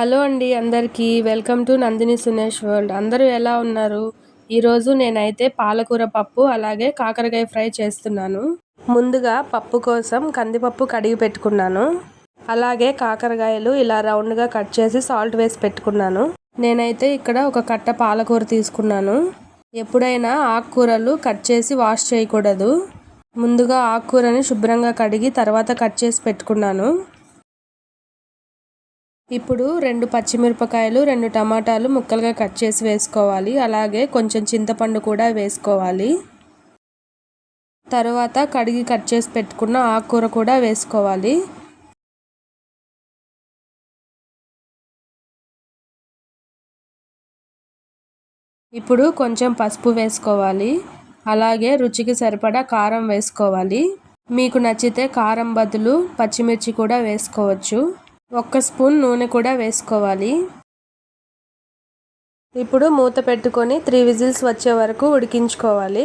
Hello అండి అందరికీ. Welcome to Nandini Sunesh world. అందరూ ఎలా ఉన్నారు? ఈరోజు నేనైతే పాలకూర పప్పు అలాగే కాకరకాయ ఫ్రై చేస్తున్నాను. ముందుగా పప్పు కోసం కందిపప్పు కడిగి పెట్టుకున్నాను. అలాగే కాకరకాయలు ఇలా రౌండ్గా కట్ చేసి సాల్ట్ వేసి పెట్టుకున్నాను. నేనైతే ఇక్కడ ఒక కట్ట పాలకూర తీసుకున్నాను. ఎప్పుడైనా ఆకుకూరలు కట్ చేసి వాష్ చేయకూడదు. ముందుగా ఆకుకూరని శుభ్రంగా కడిగి తర్వాత కట్ చేసి పెట్టుకున్నాను. ఇప్పుడు రెండు పచ్చిమిరపకాయలు రెండు టమాటాలు ముక్కలుగా కట్ చేసి వేసుకోవాలి. అలాగే కొంచెం చింతపండు కూడా వేసుకోవాలి. తర్వాత కడిగి కట్ చేసి పెట్టుకున్న ఆకుకూర కూడా వేసుకోవాలి. ఇప్పుడు కొంచెం పసుపు వేసుకోవాలి. అలాగే రుచికి సరిపడా కారం వేసుకోవాలి. మీకు నచ్చితే కారం బదులు పచ్చిమిర్చి కూడా వేసుకోవచ్చు. ఒక్క స్పూన్ నూనె కూడా వేసుకోవాలి. ఇప్పుడు మూత పెట్టుకొని త్రీ విజిల్స్ వచ్చే వరకు ఉడికించుకోవాలి.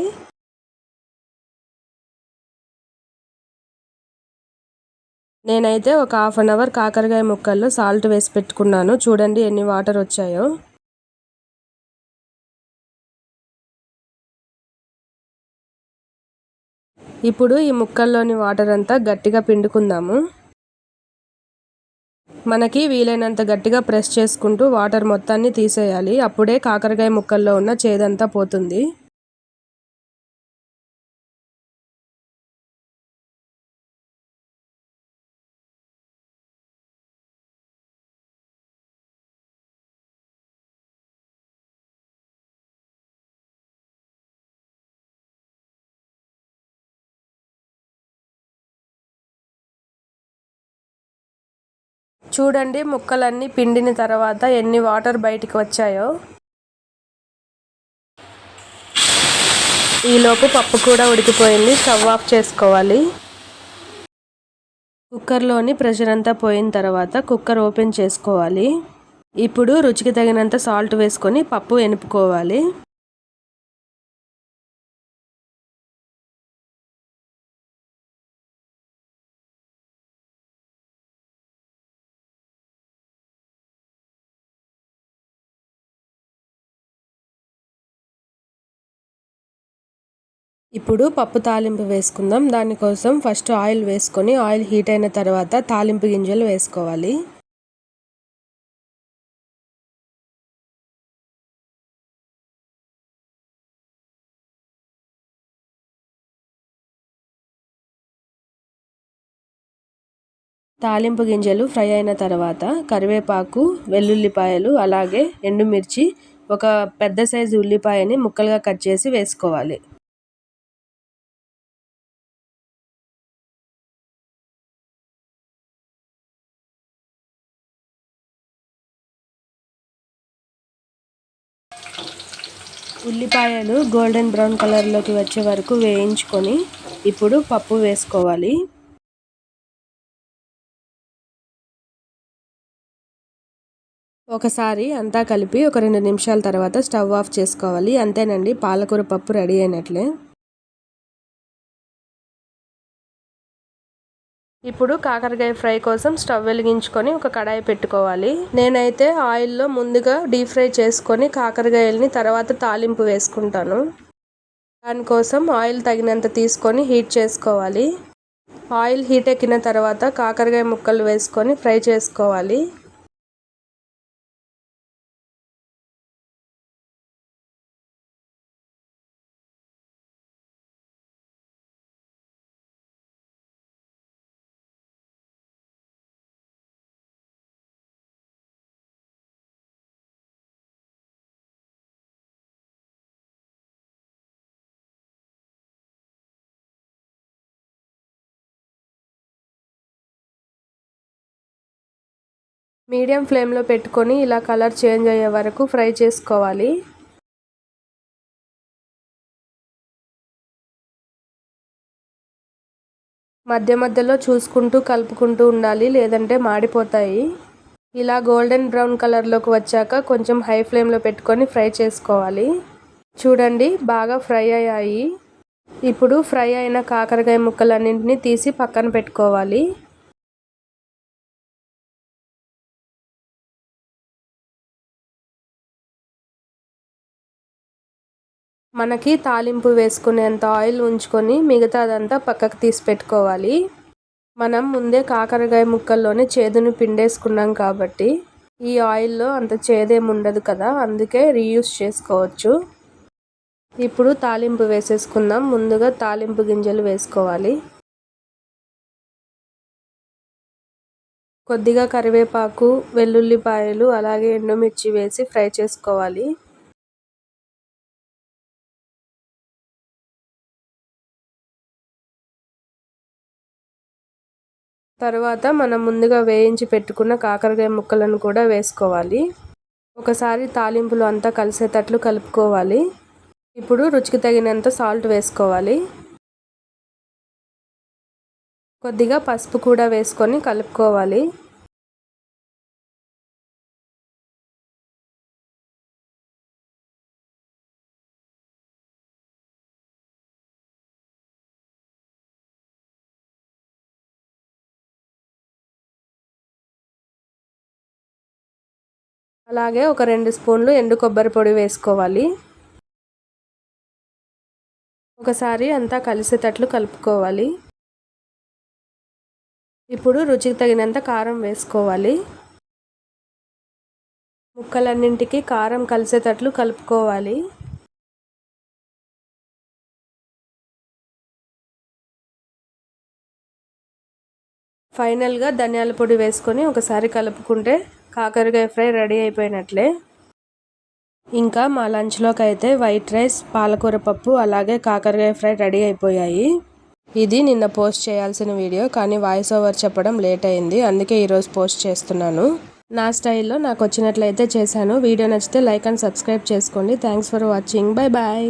నేనైతే ఒక హాఫ్ అన్ అవర్ కాకరకాయ ముక్కల్లో సాల్ట్ వేసి పెట్టుకున్నాను. చూడండి ఎన్ని వాటర్ వచ్చాయో. ఇప్పుడు ఈ ముక్కల్లోని వాటర్ అంతా గట్టిగా పిండుకుందాము. మనకి వీలైనంత గట్టిగా ప్రెస్ చేసుకుంటూ వాటర్ మొత్తాన్ని తీసేయాలి. అప్పుడే కాకరకాయ ముక్కల్లో ఉన్న చేదంతా పోతుంది. చూడండి ముక్కలన్నీ పిండిన తర్వాత ఎన్ని వాటర్ బయటికి వచ్చాయో. ఈలోపు పప్పు కూడా ఉడికిపోయింది స్టవ్ ఆఫ్ చేసుకోవాలి. కుక్కర్లోని ప్రెషర్ అంతా పోయిన తర్వాత కుక్కర్ ఓపెన్ చేసుకోవాలి. ఇప్పుడు రుచికి తగినంత సాల్ట్ వేసుకొని పప్పు ఎనుపుకోవాలి. ఇప్పుడు పప్పు తాలింపు వేసుకుందాం. దానికోసం ఫస్ట్ ఆయిల్ వేసుకొని ఆయిల్ హీట్ అయిన తర్వాత తాలింపు గింజలు వేసుకోవాలి. తాలింపు గింజలు ఫ్రై అయిన తర్వాత కరివేపాకు వెల్లుల్లిపాయలు అలాగే ఎండుమిర్చి ఒక పెద్ద సైజు ఉల్లిపాయని ముక్కలుగా కట్ చేసి వేసుకోవాలి. ఉల్లిపాయలు గోల్డెన్ బ్రౌన్ కలర్లోకి వచ్చే వరకు వేయించుకొని ఇప్పుడు పప్పు వేసుకోవాలి. ఒకసారి అంతా కలిపి ఒక రెండు నిమిషాల తర్వాత స్టవ్ ఆఫ్ చేసుకోవాలి. అంతేనండి పాలకూర పప్పు రెడీ అయినట్లే. ఇప్పుడు కాకరకాయ ఫ్రై కోసం స్టవ్ వెలిగించుకొని ఒక కడాయి పెట్టుకోవాలి. నేనైతే ఆయిల్లో ముందుగా డీప్ ఫ్రై చేసుకొని కాకరకాయలని తర్వాత తాలింపు వేసుకుంటాను. దానికోసం ఆయిల్ తగినంత తీసుకొని హీట్ చేసుకోవాలి. ఆయిల్ హీట్ ఎక్కిన తర్వాత కాకరకాయ ముక్కలు వేసుకొని ఫ్రై చేసుకోవాలి. మీడియం ఫ్లేమ్లో పెట్టుకొని ఇలా కలర్ చేంజ్ అయ్యే వరకు ఫ్రై చేసుకోవాలి. మధ్య మధ్యలో చూసుకుంటూ కలుపుకుంటూ ఉండాలి లేదంటే మాడిపోతాయి. ఇలా గోల్డెన్ బ్రౌన్ కలర్లోకి వచ్చాక కొంచెం హై ఫ్లేమ్లో పెట్టుకొని ఫ్రై చేసుకోవాలి. చూడండి బాగా ఫ్రై అయ్యాయి. ఇప్పుడు ఫ్రై అయిన కాకరకాయ ముక్కలన్నింటినీ తీసి పక్కన పెట్టుకోవాలి. మనకి తాలింపు వేసుకునేంత ఆయిల్ ఉంచుకొని మిగతాదంతా పక్కకు తీసి పెట్టుకోవాలి. మనం ముందే కాకరకాయ ముక్కల్లోనే చేదును పిండేసుకున్నాం కాబట్టి ఈ ఆయిల్లో అంత చేదేం ఉండదు కదా అందుకే రీయూస్ చేసుకోవచ్చు. ఇప్పుడు తాలింపు వేసేసుకుందాం ముందుగా తాలింపు గింజలు వేసుకోవాలి. కొద్దిగా కరివేపాకు వెల్లుల్లిపాయలు అలాగే ఎండుమిర్చి వేసి ఫ్రై చేసుకోవాలి. తర్వాత మనం ముందుగా వేయించి పెట్టుకున్న కాకరకాయ ముక్కలను కూడా వేసుకోవాలి. ఒకసారి తాలింపులు అంతా కలిసేటట్లు కలుపుకోవాలి. ఇప్పుడు రుచికి తగినంత సాల్ట్ వేసుకోవాలి. కొద్దిగా పసుపు కూడా వేసుకొని కలుపుకోవాలి. అలాగే ఒక రెండు స్పూన్లు ఎండు కొబ్బరి పొడి వేసుకోవాలి. ఒకసారి అంతా కలిసేటట్లు కలుపుకోవాలి. ఇప్పుడు రుచికి తగినంత కారం వేసుకోవాలి. ముక్కలన్నింటికి కారం కలిసేటట్లు కలుపుకోవాలి. ఫైనల్గా ధనియాల పొడి వేసుకొని ఒకసారి కలుపుకుంటే కాకరకాయ ఫ్రై రెడీ అయిపోయినట్లే. ఇంకా మా లంచ్లోకి అయితే వైట్ రైస్ పాలకూర పప్పు అలాగే కాకరకాయ ఫ్రై రెడీ అయిపోయాయి. ఇది నిన్న పోస్ట్ చేయాల్సిన వీడియో కానీ వాయిస్ ఓవర్ చెప్పడం లేట్ అయింది. అందుకే ఈరోజు పోస్ట్ చేస్తున్నాను. నా స్టైల్లో నాకు వచ్చినట్లయితే చేశాను. వీడియో నచ్చితే లైక్ అండ్ సబ్స్క్రైబ్ చేసుకోండి. Thanks for watching. Bye bye.